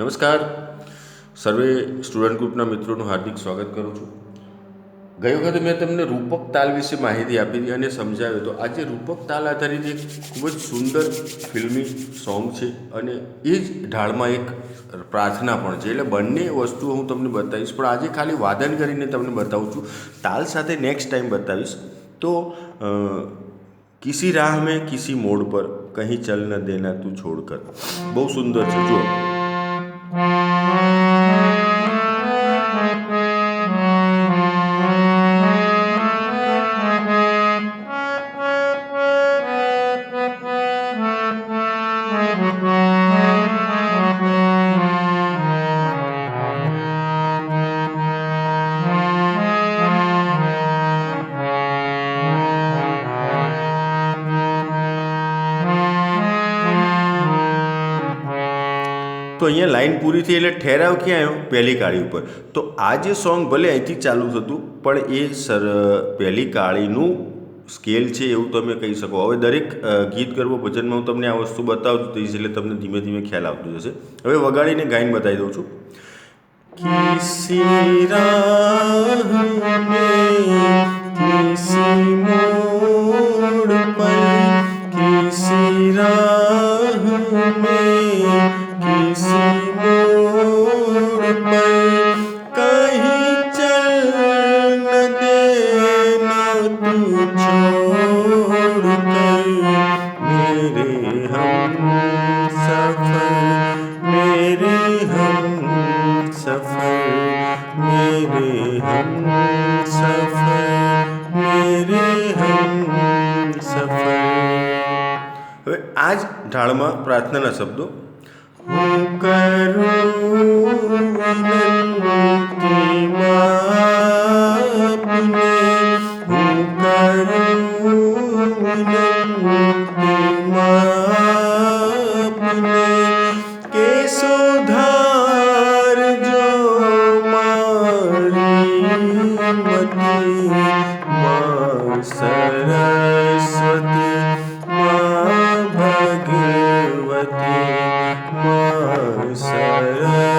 નમસ્કાર. સર્વે સ્ટુડન્ટ ગ્રુપના મિત્રોનું હાર્દિક સ્વાગત કરું છું. ગઈ વખતે મેં તમને રૂપક તાલ વિશે માહિતી આપી હતી અને સમજાવ્યો તો આજે રૂપક તાલ આધારિત એક ખૂબ જ સુંદર ફિલ્મી સોંગ છે અને એ જ ઢાળમાં એક પ્રાર્થના પણ છે. એટલે બંને વસ્તુઓ હું તમને બતાવીશ. પણ આજે ખાલી વાદન કરીને તમને બતાવું છું. તાલ સાથે નેક્સ્ટ ટાઈમ બતાવીશ. તો કિસી રાહ મેં, કિસી મોડ પર કहीं ચલ ન દેના તું છોડ કર. બહુ સુંદર છે. જુઓ. તો અહીંયા લાઈન પૂરી થઈ એટલે ઠેરાવ ક્યાં આવ્યો? પહેલી કાળી ઉપર. તો આ જે સોંગ ભલે અહીંથી ચાલુ થતું, પણ એ સર પહેલી કાળીનું સ્કેલ છે એવું તમે કહી શકો. હવે દરેક ગીત ગરબો ભજનમાં હું તમને આ વસ્તુ બતાવતું થઈશ એટલે તમને ધીમે ધીમે ખ્યાલ આવતો જશે. હવે વગાડીને ગાઈને બતાવી દઉં છું. કિસી રાહ मेरे हम सफर मेरे हम सफर मेरे हम सफर मेरे हम सफर હવે આ જ ઢાળમાં પ્રાર્થનાના શબ્દો હું કરું મા સરસ્વતી ભગવતી સરસ્વતી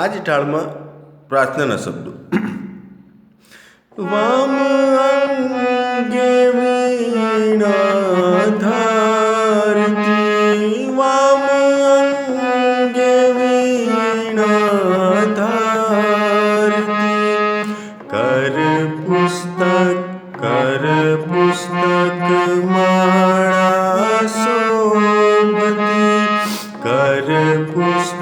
આ જ ઢાળમાં પ્રાર્થનાના શબ્દો. વામ અંગે વીણા ધારતી. વામ અંગે વીણા કર પુસ્તક કર પુસ્તક માળા સોબતી કર પુસ્તક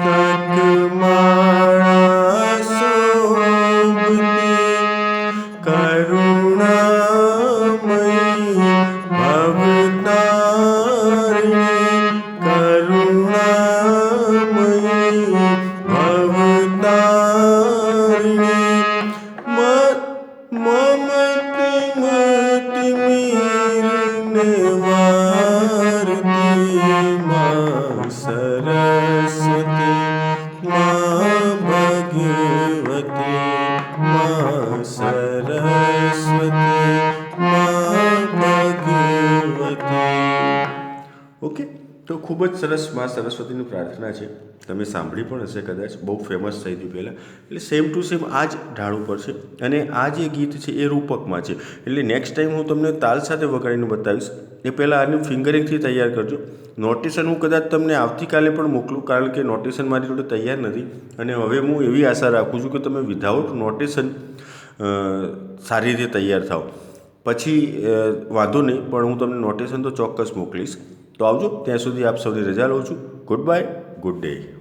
વારતી મા સરસ્વતી મા ભગવતી ખૂબ જ સરસમાં સરસ્વતીની પ્રાર્થના છે. તમે સાંભળી પણ હશે કદાચ, બહુ ફેમસ થઈ હતી પહેલાં. એટલે સેમ ટુ સેમ આ જ ઢાળ ઉપર છે અને આ જે ગીત છે એ રૂપકમાં છે. એટલે નેક્સ્ટ ટાઈમ હું તમને તાલ સાથે વગાડીને બતાવીશ, એ પહેલાં આનું ફિંગરિંગથી તૈયાર કરજો. નોટેશન હું કદાચ તમને આવતીકાલે પણ મોકલું, કારણ કે નોટેશન મારી જોડે તૈયાર નથી. અને હવે હું એવી આશા રાખું છું કે તમે વિધાઉટ નોટેશન સારી રીતે તૈયાર થાઓ. પછી વાંધો નહીં, પણ હું તમને નોટેશન તો ચોક્કસ મોકલીશ. તો આવજો ત્યાં સુધી આપ સૌની રજા લઉં છું. Good bye good day